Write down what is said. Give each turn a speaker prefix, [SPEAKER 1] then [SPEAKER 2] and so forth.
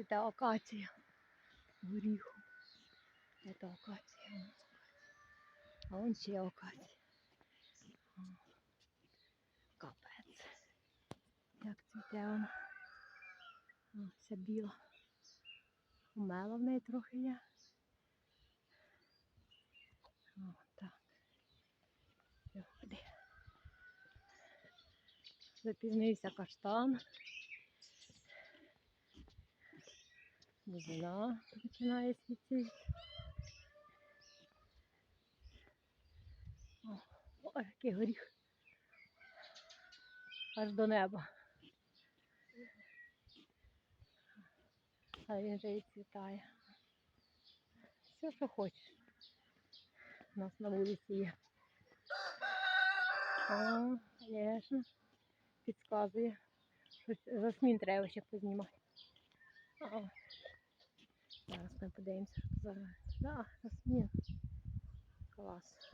[SPEAKER 1] цвіте акація. Горіхом. Це акація. А вон ще акація. Капець. Як цвіте вона. Вся біла. Умела в неї трохи є. О, так. Запізнився каштан. Бузина починає світити. О, який горіх. Аж до неба. А він же і цвітає. Все, що хочеш. У нас на вулиці є. О, звісно. Підказує. Щось засмін треба ще познімати. О. Зараз ми подивимося, що це за... Да, засмін. Клас.